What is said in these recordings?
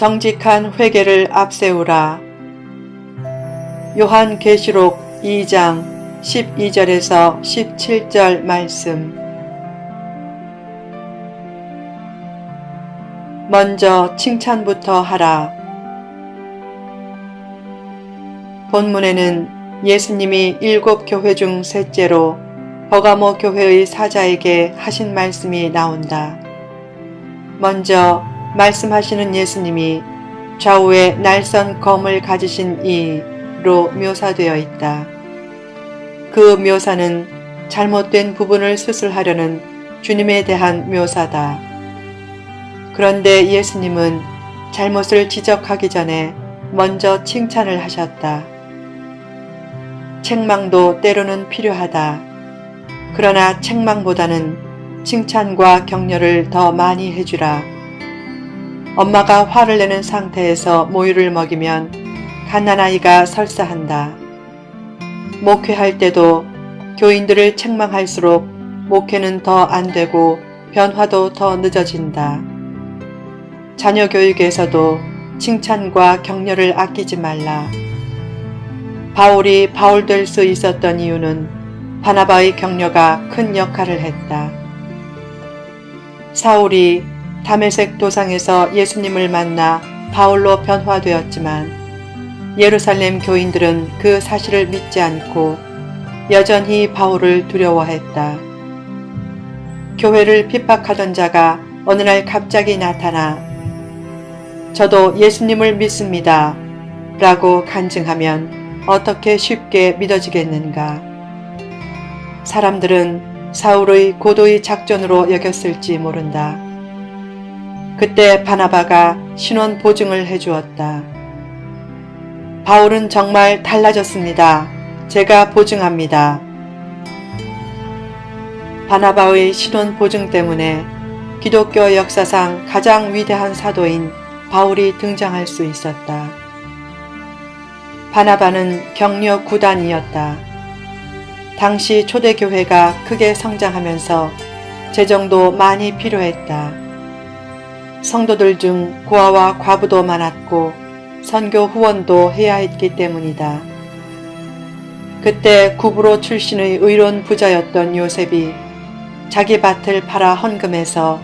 정직한 회개를 앞세우라. 요한 계시록 2장 12절에서 17절 말씀. 먼저 칭찬부터 하라. 본문에는 예수님이 일곱 교회 중 셋째로 버가모 교회의 사자에게 하신 말씀이 나온다. 먼저 말씀하시는 예수님이 좌우에 날선 검을 가지신 이로 묘사되어 있다. 그 묘사는 잘못된 부분을 수술하려는 주님에 대한 묘사다. 그런데 예수님은 잘못을 지적하기 전에 먼저 칭찬을 하셨다. 책망도 때로는 필요하다. 그러나 책망보다는 칭찬과 격려를 더 많이 해주라. 엄마가 화를 내는 상태에서 모유를 먹이면 갓난아이가 설사한다. 목회할 때도 교인들을 책망할수록 목회는 더 안 되고 변화도 더 늦어진다. 자녀 교육에서도 칭찬과 격려를 아끼지 말라. 바울이 바울 될 수 있었던 이유는 바나바의 격려가 큰 역할을 했다. 사울이 다메섹 도상에서 예수님을 만나 바울로 변화되었지만 예루살렘 교인들은 그 사실을 믿지 않고 여전히 바울을 두려워했다. 교회를 핍박하던 자가 어느 날 갑자기 나타나 저도 예수님을 믿습니다. 라고 간증하면 어떻게 쉽게 믿어지겠는가? 사람들은 사울의 고도의 작전으로 여겼을지 모른다. 그때 바나바가 신원 보증을 해주었다. 바울은 정말 달라졌습니다. 제가 보증합니다. 바나바의 신원 보증 때문에 기독교 역사상 가장 위대한 사도인 바울이 등장할 수 있었다. 바나바는 격려 구단이었다. 당시 초대교회가 크게 성장하면서 재정도 많이 필요했다. 성도들 중 고아와 과부도 많았고 선교 후원도 해야 했기 때문이다. 그때 구부로 출신의 의로운 부자였던 요셉이 자기 밭을 팔아 헌금해서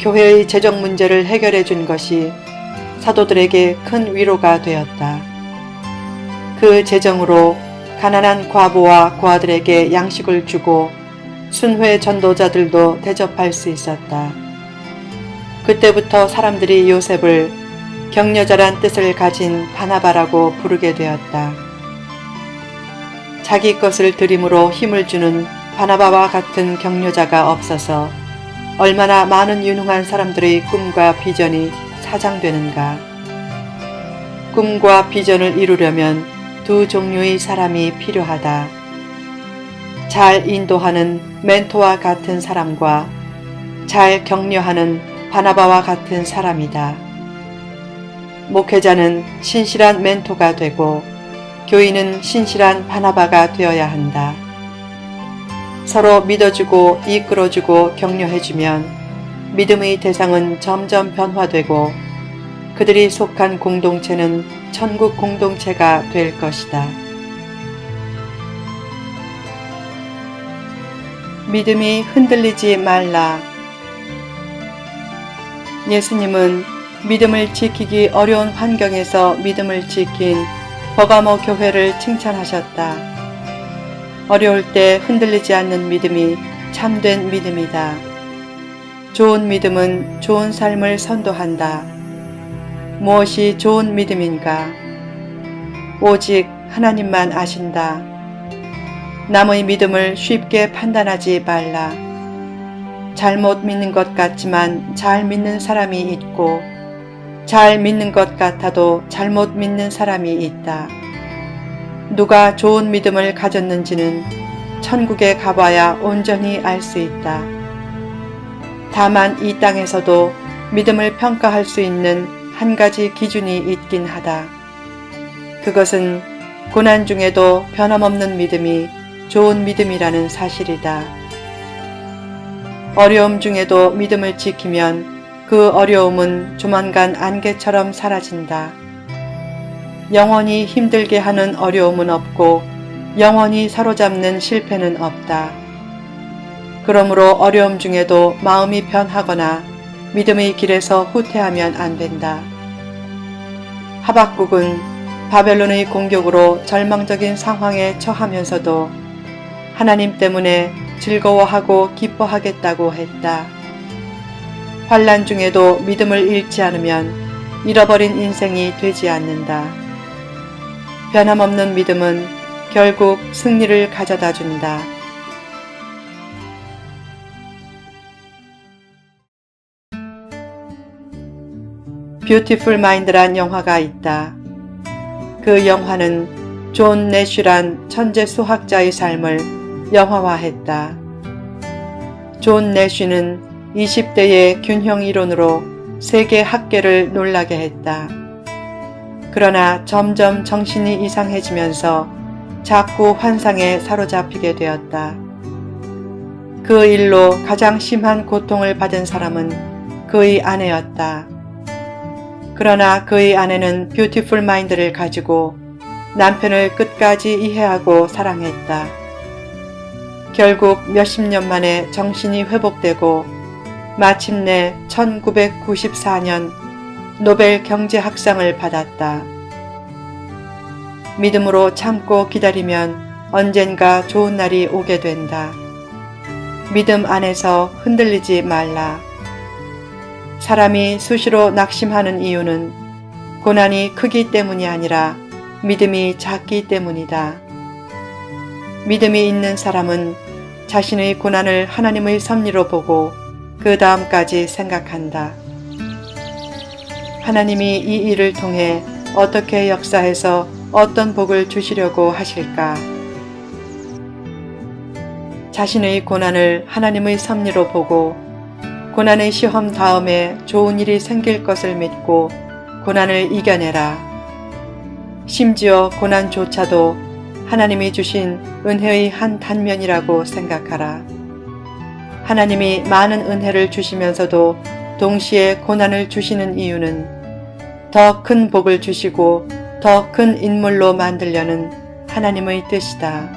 교회의 재정 문제를 해결해 준 것이 사도들에게 큰 위로가 되었다. 그 재정으로 가난한 과부와 고아들에게 양식을 주고 순회 전도자들도 대접할 수 있었다. 그때부터 사람들이 요셉을 격려자란 뜻을 가진 바나바라고 부르게 되었다. 자기 것을 드림으로 힘을 주는 바나바와 같은 격려자가 없어서 얼마나 많은 유능한 사람들의 꿈과 비전이 사장되는가. 꿈과 비전을 이루려면 두 종류의 사람이 필요하다. 잘 인도하는 멘토와 같은 사람과 잘 격려하는 바나바와 같은 사람이다. 목회자는 신실한 멘토가 되고 교인은 신실한 바나바가 되어야 한다. 서로 믿어주고 이끌어주고 격려해주면 믿음의 대상은 점점 변화되고 그들이 속한 공동체는 천국 공동체가 될 것이다. 믿음이 흔들리지 말라. 예수님은 믿음을 지키기 어려운 환경에서 믿음을 지킨 버가모 교회를 칭찬하셨다. 어려울 때 흔들리지 않는 믿음이 참된 믿음이다. 좋은 믿음은 좋은 삶을 선도한다. 무엇이 좋은 믿음인가? 오직 하나님만 아신다. 남의 믿음을 쉽게 판단하지 말라. 잘못 믿는 것 같지만 잘 믿는 사람이 있고, 잘 믿는 것 같아도 잘못 믿는 사람이 있다. 누가 좋은 믿음을 가졌는지는 천국에 가봐야 온전히 알 수 있다. 다만 이 땅에서도 믿음을 평가할 수 있는 한 가지 기준이 있긴 하다. 그것은 고난 중에도 변함없는 믿음이 좋은 믿음이라는 사실이다. 어려움 중에도 믿음을 지키면 그 어려움은 조만간 안개처럼 사라진다. 영원히 힘들게 하는 어려움은 없고 영원히 사로잡는 실패는 없다. 그러므로 어려움 중에도 마음이 변하거나 믿음의 길에서 후퇴하면 안 된다. 하박국은 바벨론의 공격으로 절망적인 상황에 처하면서도 하나님 때문에 즐거워하고 기뻐하겠다고 했다. 환란 중에도 믿음을 잃지 않으면 잃어버린 인생이 되지 않는다. 변함없는 믿음은 결국 승리를 가져다 준다. 뷰티풀 마인드란 영화가 있다. 그 영화는 존 내쉬란 천재 수학자의 삶을 영화화했다. 존 내쉬는 20대의 균형 이론으로 세계 학계를 놀라게 했다. 그러나 점점 정신이 이상해지면서 자꾸 환상에 사로잡히게 되었다. 그 일로 가장 심한 고통을 받은 사람은 그의 아내였다. 그러나 그의 아내는 뷰티풀 마인드를 가지고 남편을 끝까지 이해하고 사랑했다. 결국 몇십 년 만에 정신이 회복되고 마침내 1994년 노벨 경제학상을 받았다. 믿음으로 참고 기다리면 언젠가 좋은 날이 오게 된다. 믿음 안에서 흔들리지 말라. 사람이 수시로 낙심하는 이유는 고난이 크기 때문이 아니라 믿음이 작기 때문이다. 믿음이 있는 사람은 자신의 고난을 하나님의 섭리로 보고 그 다음까지 생각한다. 하나님이 이 일을 통해 어떻게 역사해서 어떤 복을 주시려고 하실까? 자신의 고난을 하나님의 섭리로 보고 고난의 시험 다음에 좋은 일이 생길 것을 믿고 고난을 이겨내라. 심지어 고난조차도 하나님이 주신 은혜의 한 단면이라고 생각하라. 하나님이 많은 은혜를 주시면서도 동시에 고난을 주시는 이유는 더 큰 복을 주시고 더 큰 인물로 만들려는 하나님의 뜻이다.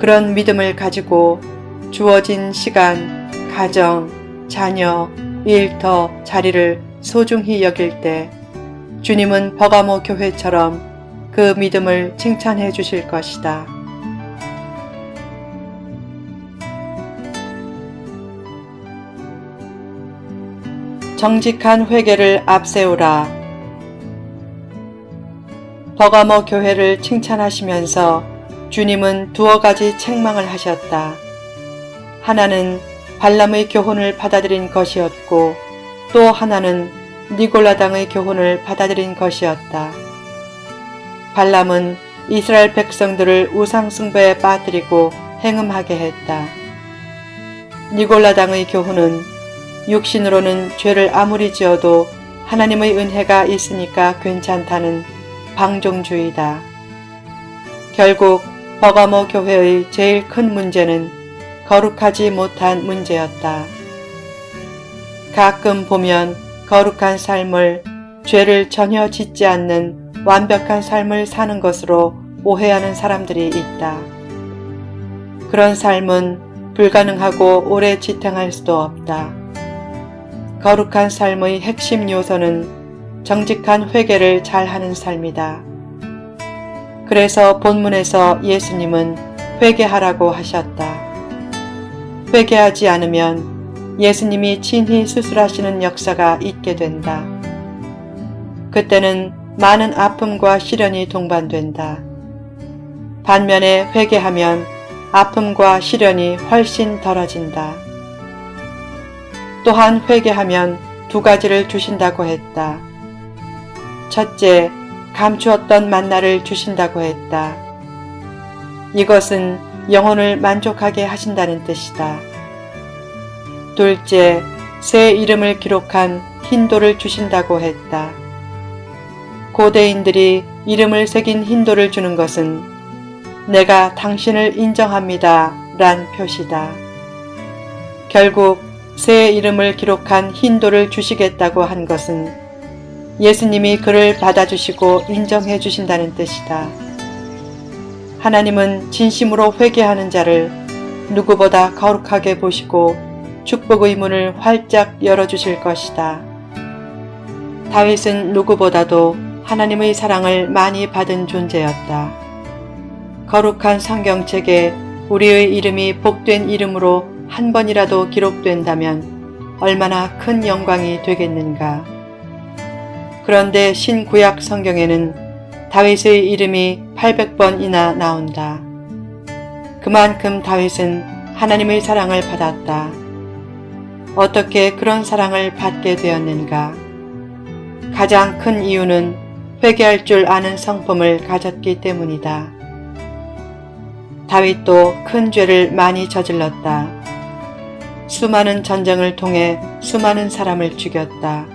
그런 믿음을 가지고 주어진 시간, 가정, 자녀, 일터, 자리를 소중히 여길 때 주님은 버가모 교회처럼 그 믿음을 칭찬해 주실 것이다. 정직한 회개를 앞세우라. 버가모 교회를 칭찬하시면서 주님은 두어 가지 책망을 하셨다. 하나는 발람의 교훈을 받아들인 것이었고 또 하나는 니골라당의 교훈을 받아들인 것이었다. 발람은 이스라엘 백성들을 우상숭배에 빠뜨리고 행음하게 했다. 니골라당의 교훈은 육신으로는 죄를 아무리 지어도 하나님의 은혜가 있으니까 괜찮다는 방종주의다. 결국 버가모 교회의 제일 큰 문제는 거룩하지 못한 문제였다. 가끔 보면 거룩한 삶을 죄를 전혀 짓지 않는 완벽한 삶을 사는 것으로 오해하는 사람들이 있다. 그런 삶은 불가능하고 오래 지탱할 수도 없다. 거룩한 삶의 핵심 요소는 정직한 회개를 잘 하는 삶이다. 그래서 본문에서 예수님은 회개하라고 하셨다. 회개하지 않으면 예수님이 친히 수술하시는 역사가 있게 된다. 그때는 많은 아픔과 시련이 동반된다. 반면에 회개하면 아픔과 시련이 훨씬 덜어진다. 또한 회개하면 두 가지를 주신다고 했다. 첫째, 감추었던 만나를 주신다고 했다. 이것은 영혼을 만족하게 하신다는 뜻이다. 둘째, 새 이름을 기록한 흰돌을 주신다고 했다. 고대인들이 이름을 새긴 흰돌을 주는 것은 내가 당신을 인정합니다. 란 표시다. 결국 새 이름을 기록한 흰돌을 주시겠다고 한 것은 예수님이 그를 받아주시고 인정해 주신다는 뜻이다. 하나님은 진심으로 회개하는 자를 누구보다 거룩하게 보시고 축복의 문을 활짝 열어주실 것이다. 다윗은 누구보다도 하나님의 사랑을 많이 받은 존재였다. 거룩한 성경책에 우리의 이름이 복된 이름으로 한 번이라도 기록된다면 얼마나 큰 영광이 되겠는가. 그런데 신구약 성경에는 다윗의 이름이 800번이나 나온다. 그만큼 다윗은 하나님의 사랑을 받았다. 어떻게 그런 사랑을 받게 되었는가? 가장 큰 이유는 회개할 줄 아는 성품을 가졌기 때문이다. 다윗도 큰 죄를 많이 저질렀다. 수많은 전쟁을 통해 수많은 사람을 죽였다.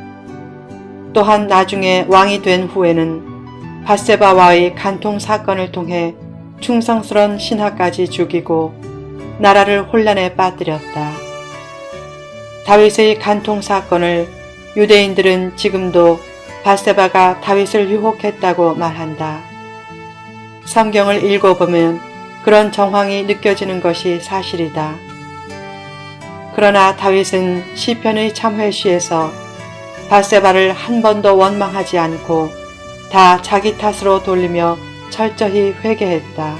또한 나중에 왕이 된 후에는 바세바와의 간통 사건을 통해 충성스런 신하까지 죽이고 나라를 혼란에 빠뜨렸다. 다윗의 간통 사건을 유대인들은 지금도 바세바가 다윗을 유혹했다고 말한다. 성경을 읽어보면 그런 정황이 느껴지는 것이 사실이다. 그러나 다윗은 시편의 참회시에서 바세바를 한 번도 원망하지 않고 다 자기 탓으로 돌리며 철저히 회개했다.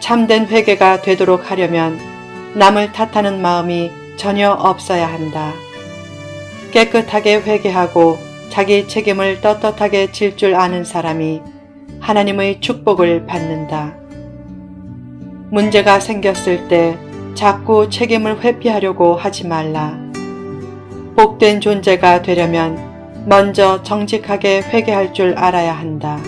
참된 회개가 되도록 하려면 남을 탓하는 마음이 전혀 없어야 한다. 깨끗하게 회개하고 자기 책임을 떳떳하게 질 줄 아는 사람이 하나님의 축복을 받는다. 문제가 생겼을 때 자꾸 책임을 회피하려고 하지 말라. 복된 존재가 되려면 먼저 정직하게 회개할 줄 알아야 한다.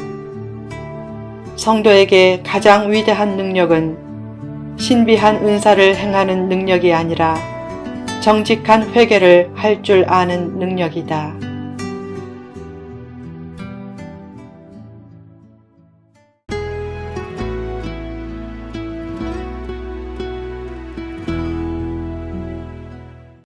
성도에게 가장 위대한 능력은 신비한 은사를 행하는 능력이 아니라 정직한 회개를 할 줄 아는 능력이다.